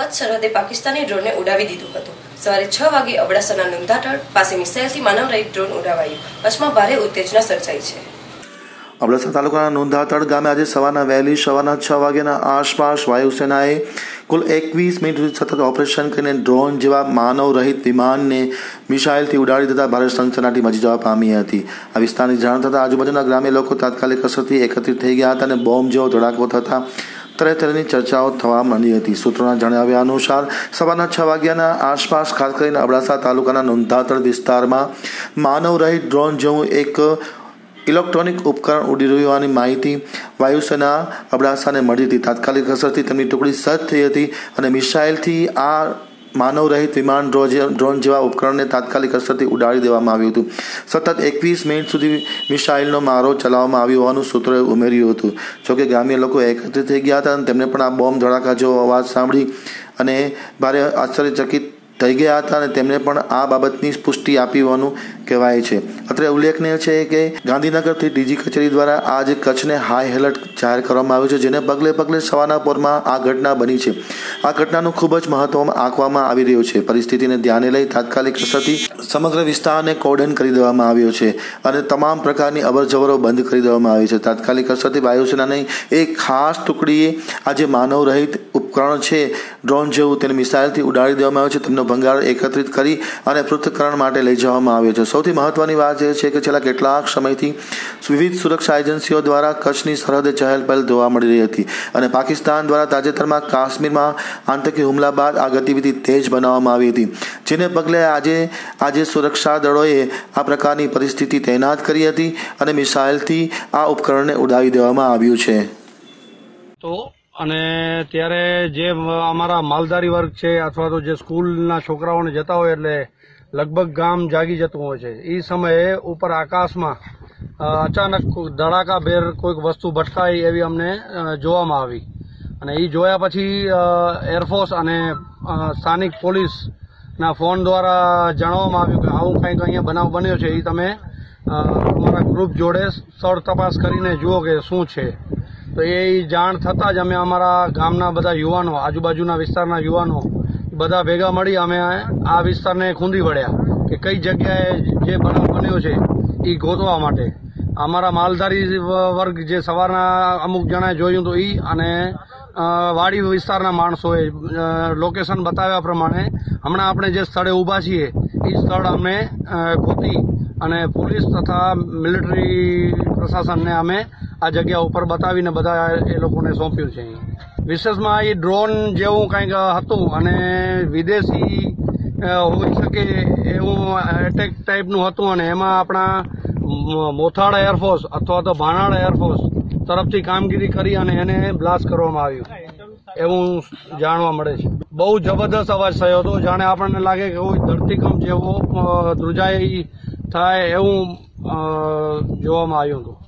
કચ્છ સરહદે પાકિસ્તાની ડ્રોનને ઉડાવી દીધું હતું. સવારે છ વાગે અબડાસાના નુંધાટળ પાસે મિસાઇલથી માનવરહિત ડ્રોન ઉડાવાયું. કચ્છમાં ભારે ઉત્તેજના સર્જાઈ છે. અબડાસા તાલુકાના નોંધાતળ ગામે આજે સવારના વહેલી સવારના છ વાગ્યાના આસપાસ વાયુસેનાએ કુલ એકવીસ મિનિટ સુધી સતત ઓપરેશન કરીને ડ્રોન જેવા માનવ રહિત વિમાનને મિસાઇલથી ઉડાડી દેતા ભારે સનસનાટી મચી જવા પામી હતી. આ વિસ્તારની જાણ થતાં આજુબાજુના ગ્રામ્ય લોકો તાત્કાલિક અસરથી એકત્રિત થઈ ગયા હતા અને બોમ્બ જેવો ધડાકો થતા તરહ તરહની ચર્ચાઓ થવા માંડી હતી. સૂત્રોના જણાવ્યા અનુસાર, સવારના છ વાગ્યાના આસપાસ, ખાસ કરીને અબડાસા તાલુકાના નોંધાતળ વિસ્તારમાં માનવ રહિત ડ્રોન જેવું એક ઇલેક્ટ્રોનિક ઉપકરણ ઉડી રહ્યું હોવાની માહિતી વાયુસેના અબડાસાને મળી હતી. તાત્કાલિક અસરથી તેમની ટુકડી સજ્જ થઈ હતી અને મિસાઇલથી આ માનવ રહિત વિમાન ડ્રોન જેવા ઉપકરણને તાત્કાલિક અસરથી ઉડાડી દેવામાં આવ્યું હતું. સતત એકવીસ મિનિટ સુધી મિસાઇલનો મારો ચલાવવામાં આવ્યો હોવાનું સૂત્રોએ ઉમેર્યું હતું. જોકે ગ્રામ્ય લોકો એકત્રિત થઈ ગયા હતા અને તેમને પણ આ બોમ્બ ધડાકા જેવો અવાજ સાંભળી અને ભારે આશ્ચર્યચકિત થઈ ગયા હતા અને તેમણે પણ આ બાબતની પુષ્ટિ આપી હોવાનું કહેવાય છે. અત્રે ઉલ્લેખનીય છે કે ગાંધીનગરથી ડીજી કચેરી દ્વારા આજે કચ્છને હાઈ એલર્ટ જાહેર કરવામાં આવ્યું છે, જેને પગલે પગલે સવારના પોરમાં આ ઘટના બની છે. આ ઘટનાનું ખૂબ જ મહત્વ આંકવામાં આવી રહ્યું છે. પરિસ્થિતિને ધ્યાને લઈ તાત્કાલિક અસરથી સમગ્ર વિસ્તારને કોર્ડન કરી દેવામાં આવ્યો છે અને તમામ પ્રકારની અવરજવરો બંધ કરી દેવામાં આવી છે. તાત્કાલિક અસરથી વાયુસેનાની એક ખાસ ટુકડીએ આજે માનવ રહિત ઉપકરણ છે. ડ્રોન જેવું તેને મિસાઇલથી ઉડાડી દેવામાં આવ્યો છે. તેમનો ભંગાર એકત્રિત કરી અને પૃથ્થકરણ માટે લઈ જવામાં આવ્યો છે. સૌથી મહત્વની વાત એ છે કે છેલ્લા કેટલાક સમયથી વિવિધ સુરક્ષા એજન્સીઓ દ્વારા કચ્છની સરહદે ચહેલ પહેલ જોવા મળી રહી હતી અને પાકિસ્તાન દ્વારા તાજેતરમાં કાશ્મીરમાં આતંકી હુમલા બાદ આ ગતિવિધિ તેજ બનાવવામાં આવી હતી. જેને પગલે આજે આજે સુરક્ષા દળોએ આ પ્રકારની પરિસ્થિતિ તૈનાત કરી હતી અને મિસાઇલથી આ ઉપકરણને ઉડાવી દેવામાં આવ્યું છે. તો અને ત્યારે જે અમારા માલધારી વર્ગ છે અથવા તો જે સ્કૂલના છોકરાઓને જતા હોય એટલે લગભગ ગામ જાગી જતું હોય છે. એ સમયે ઉપર આકાશમાં અચાનક ધડાકાભેર કોઈક વસ્તુ ભટકાઈ એવી અમને જોવામાં આવી. અને એ જોયા પછી એરફોર્સ અને સ્થાનિક પોલીસના ફોન દ્વારા જણાવવામાં આવ્યું કે આવું કંઈક અહીંયા બનાવ બન્યો છે. એ તમે અમારા ગ્રુપ જોડે સ્થળ તપાસ કરીને જુઓ કે શું છે. તો એ જાણ થતાં જ અમે અમારા ગામના બધા યુવાનો, આજુબાજુના વિસ્તારના યુવાનો, બધા ભેગા મળી અમે આ વિસ્તારને ખૂંદી વળ્યા કે કઈ જગ્યાએ જે બનાવ બન્યો છે એ ગોતવા માટે. અમારા માલધારી વર્ગ જે સવારના અમુક જણાએ જોયું તો એ અને વાડી વિસ્તારના માણસોએ લોકેશન બતાવ્યા પ્રમાણે હમણાં આપણે જે સ્થળે ઊભા છીએ એ સ્થળ અમે ગોતી અને પોલીસ તથા મિલિટરી પ્રશાસનને અમે આ જગ્યા ઉપર બતાવીને બધા એ લોકોને સોંપ્યું છે. વિશેષમાં એ ડ્રોન જેવું કંઈક હતું અને વિદેશી હોઈ શકે એવું એટેક ટાઈપનું હતું અને એમાં આપણા મોથાળ એરફોર્સ અથવા તો ભાણાળ એરફોર્સ તરફથી કામગીરી કરી અને એને બ્લાસ્ટ કરવામાં આવ્યું. એવું જાણવા મળે છે. બહુ જબરદસ્ત અવાજ થયો હતો. જાણે આપણને લાગે કે કોઈ ધરતીકંપ જેવો ધ્રુજાઈ થાય એવું જોવામાં આવ્યું હતું.